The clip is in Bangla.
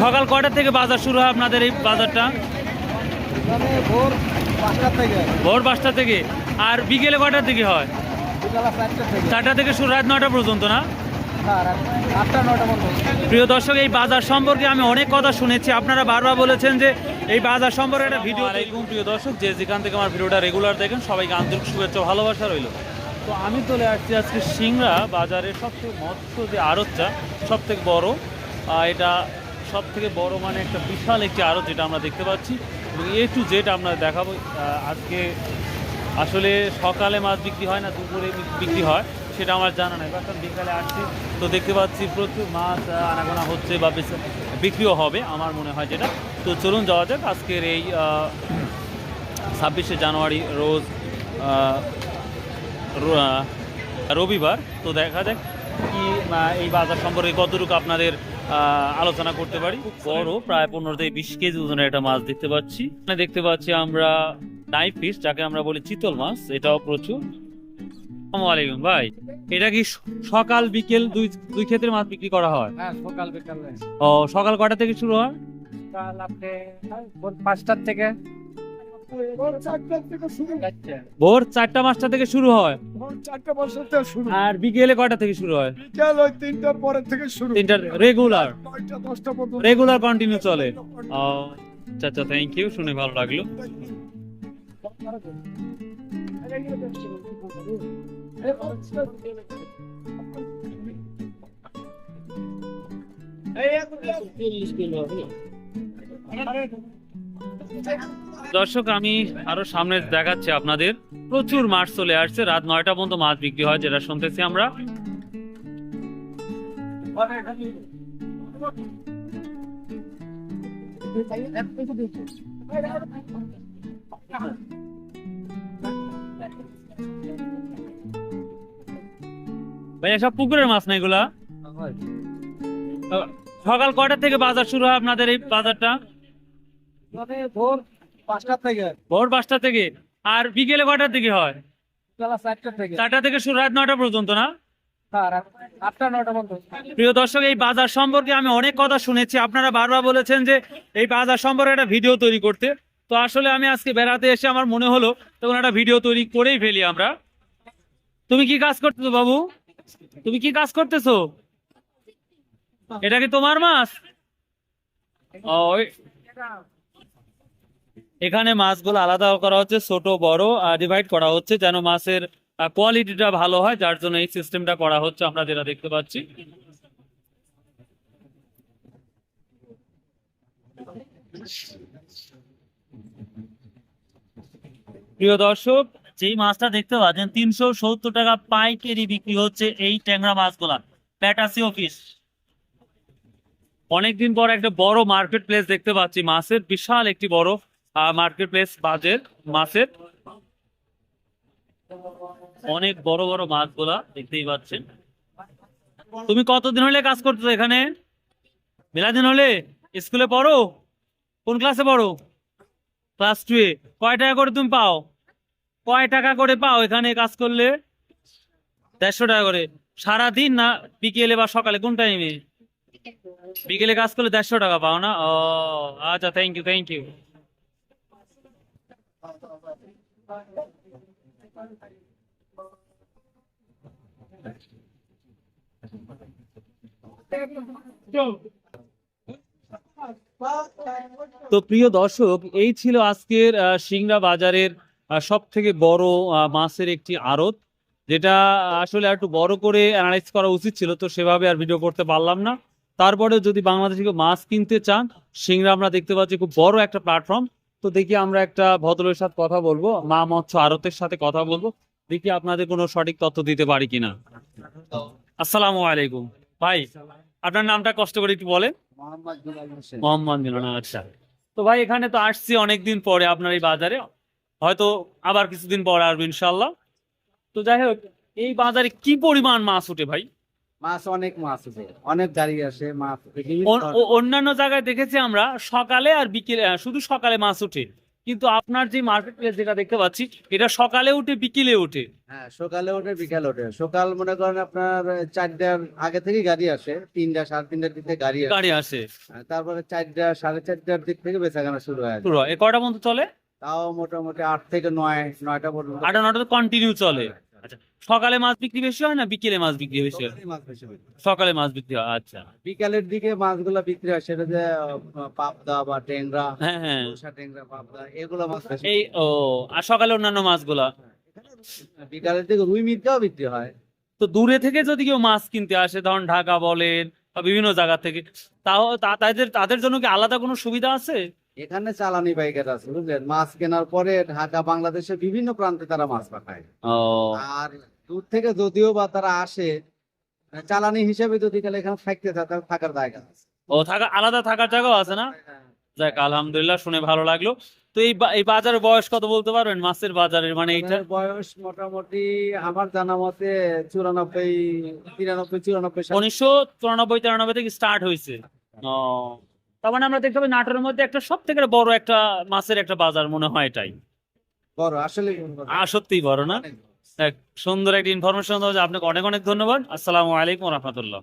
সকাল কয়টা থেকে বাজার শুরু হয় আপনাদের এই বাজারটা? মানে ভোর থেকে। ভোর পাঁচটা থেকে? আর বিকেলে কয়টার দিকে হয়? চারটা থেকে। শুরু রাত নয়টা পর্যন্ত না? হ্যাঁ রাত আটটা নটা পর্যন্ত। প্রিয় দর্শক এই বাজার সম্পর্কে আমি অনেক কথা শুনেছি। আপনারা বারবার বলেছেন যে এই বাজার সম্পর্কে একটা ভিডিও আলাইকুম প্রিয় দর্শক যে যেখান থেকে আমার ভিডিওটা রেগুলার দেখেন সবাইকে আন্তরিক শুভেচ্ছা ভালোবাসা রইল। তো আমি চলে আসছি আজকে সিংড়া বাজারের সবথেকে মৎস্য যে আড়তটা সব থেকে বড় এটা সব থেকে বড় মানে একটা বিশাল একটি আড়ত যেটা আমরা দেখতে পাচ্ছি। এবং এ টু জেড আমরা দেখাবো আজকে আসলে সকালে মাছ বিক্রি হয় না, দুপুরে বি- বিক্রি হয়, সেটা আমার জানা নাই। এখন বিকালে আসছি, তো দেখতে পাচ্ছি প্রচুর মাছ আনাগোনা হচ্ছে বা বিক্রিও হবে, আমার মনে হয় যেটা। তো চলুন যাওয়া যাক, আজকের এই ছাব্বিশে জানুয়ারি রোজ রবিবার। তো দেখা যাক কি এই বাজার সম্পর্কে কতটুকু আপনাদের আলোচনা করতে পারি। খুব বড় প্রায় পনেরো থেকে বিশ কেজি ওজনের একটা মাছ দেখতে পাচ্ছি। এখানে দেখতে পাচ্ছি আমরা নাইফ ফিশ যাকে আমরা বলি চিতল মাছ এটাও প্রচুর। আসসালামু আলাইকুম ভাই এটা কি সকাল বিকেল দুই দুই ক্ষেত্রে মাছ বিক্রি করা হয়? হ্যাঁ সকাল বিকেল। ও সকাল কয়টা থেকে শুরু হয়? সকাল আপনি পাঁচটার থেকে। ভোর চারটা পাঁচটা থেকে শুরু হয়। আর বিকেলে কয়টা থেকে শুরু হয়? বিকেল ওই তিনটার পরে থেকে শুরু তিনটা রেগুলার রেগুলার কন্টিনিউ চলে আচ্ছা আচ্ছা থ্যাংক ইউ শুনে ভালো লাগল। দর্শক, আমি আরও সামনে দেখাচ্ছি আপনাদের। প্রচুর মাছ চলে আসছে। রাত নয়টা পর্যন্ত মাছ বিক্রি হয়, যেটা শুনতেছি আমরা। পুকুরের মাছ না এগুলা? সকাল কয়টা থেকে বাজার শুরু হয় আপনাদের এই বাজারটা? মানে পাঁচটার থেকে। ভোর পাঁচটা থেকে। আর বিকেলে কয়টার দিকে হয়? চারটা থেকে। শুরু রাত নয়টা পর্যন্ত না? নটা প্রিয় দর্শক এই বাজার সম্পর্কে আমি অনেক কথা শুনেছি। আপনারা বারবার বলেছেন যে এই বাজার সম্পর্কে একটা ভিডিও তৈরি করতে। তো আসলে আমি আজকে বেড়াতে এসে আমার মনে হলো তখন একটা ভিডিও তৈরি করেই ফেলি আমরা। তুমি কি কাজ করতেছো বাবু? তুমি কি কাজ করতেছো? এটা কি তোমার মাছ? ও এখানে মাছগুলো আলাদা করা হচ্ছে, ছোট, বড় ডিভাইড করা হচ্ছে যেন মাছের কোয়ালিটিটা ভালো হয়, যার জন্য এই সিস্টেমটা করা হচ্ছে, আমরা যেটা দেখতে পাচ্ছি। প্রিয় দর্শক, যেই মাছটা দেখতে পাচ্ছেন, তিনশো সত্তর টাকা পাইকারি বিক্রি হচ্ছে এই ট্যাংরা মাছগুলা, প্যাটাসিও ফিশ অনেকদিন পর একটা বড় মার্কেট প্লেস দেখতে পাচ্ছি, মাছের বিশাল একটি বড় মার্কেট প্লেস মাছের অনেক বড় বড় মাছগুলা দেখতেই পাচ্ছেন। তুমি কতদিন হলে কাজ করতেছো এখানে? মেলাদিন হলে? স্কুলে পড়ো? কোন ক্লাসে পড়ো? ক্লাস টু এ। কয় টাকা করে তুমি পাও? কয় টাকা করে পাও এখানে কাজ করলে? দেড়শো টাকা করে। সারাদিন না বিকেলে বা সকালে? কোন টাইমে বিকেলে কাজ করলে দেড়শো টাকা পাও না? ও আচ্ছা থ্যাংক ইউ থ্যাংক ইউ তো প্রিয় দর্শক, এই ছিল আজকের সিংড়া বাজারের সব থেকে বড় মাছের একটি আড়ত, যেটা আসলে একটু বড় করে অ্যানালাইজ করা উচিত ছিল, তো সেভাবে আর ভিডিও করতে পারলাম না। তারপরে যদি বাংলাদেশে মাছ কিনতে চান, সিংড়া আমরা দেখতে পাচ্ছি খুব বড় একটা প্ল্যাটফর্ম তো দেখি আমরা একটা ভদ্রের সাথে কথা বলব মা মৎস্য আরতের সাথে কথা বলব দেখি আপনাদের কোনো সঠিক তথ্য দিতে পারি কিনা। আসসালামু আলাইকুম। ভাই আপনার নামটা কষ্ট করে একটু বলেন। মোহাম্মদ জুলাল মিলন আচ্ছা। তো ভাই এখানে তো আসছি অনেকদিন পরে আপনার এই বাজারে। হয়তো আবার কিছুদিন পরে আসব ইনশাল্লাহ তো যাই হোক এই বাজারে কি পরিমাণ মাছ ওঠে ভাই? মাছ অনেক মাছ আছে অনেক দাঁড়িয়ে আসে মাছ অন্যান্য জায়গায় দেখেছি আমরা সকালে আর বিকেলে শুধু সকালে মাছ ওঠে। কিন্তু আপনার যে মার্কেট প্লেস যেটা দেখতে পাচ্ছি এটা সকালে উঠে বিকেলে উঠে হ্যাঁ সকালে ওঠে বিকাল ওঠে। সকাল মনে করেন আপনার চারটার আগে থেকে গাড়ি আসে তিনটা সাড়ে তিনটার দিক থেকে গাড়ি গাড়ি আসে। হ্যাঁ, তারপরে চারটা সাড়ে চারটার দিক থেকে বেচাকেনা শুরু হয়। পুরো এ কয়টা পর্যন্ত চলে? তাও মোটামুটি আট থেকে নয় নয়টা পর্যন্ত। আটা নটা তো কন্টিনিউ চলে। আচ্ছা সকালে মাছ বিক্রি বেশি হয় না বিকেলে মাছ বিক্রি বেশি হয়? হয়। সকালে মাছ বিক্রি হয় আচ্ছা। বিকালের দিকে মাছগুলো বিক্রি হয় সেটা যে পাবদা বা টেংরা হ্যাঁ হ্যাঁ। টেংরা পাবদা এগুলো মাছ এই ও আর সকালে অন্যান্য মাছগুলা? বিকালের দিকে রুই মিটটাও বিক্রি হয়। তো দূরে থেকে যদি কেউ মাছ কিনতে আসে ধরুন ঢাকা বলেন বা বিভিন্ন জায়গা থেকে তাও তা- তাদের তাদের জন্য কি আলাদা কোনো সুবিধা আছে? এখানে চালানি পাইকার আছে বুঝলেন? মাছ কেনার পরে ঢাকা বাংলাদেশের বিভিন্ন প্রান্তে তারা মাছ পাঠায়। আর দূর থেকে যদিও বা তারা আসে চালানি হিসেবে যদি তাহলে এখানে থাকতে চায় তাহলে থাকার জায়গা আছে। ও থাকা আলাদা থাকার জায়গাও আছে না? যাক আলহামদুলিল্লাহ শুনে ভালো লাগল। তো এই বাজারের বয়স কত বলতে পারবেন মাছের বাজারের মানে এটার বয়স মোটামুটি আমার জানা মতে চুরানব্বই তিরানব্বই চুরানব্বই উনিশশো চুরানব্বই তিরানব্বই থেকে স্টার্ট হয়েছে। ও। তার মানে আমরা দেখতে পাই নাটোরের মধ্যে একটা সব থেকে বড় একটা মাছের একটা বাজার মনে হয় এটাই। বড় আসলে আর সত্যিই বড় না? এক সুন্দর একটা ইনফরমেশন দেওয়া আপনাকে অনেক অনেক ধন্যবাদ। আসসালামু আলাইকুম রহমতুল্লাহ।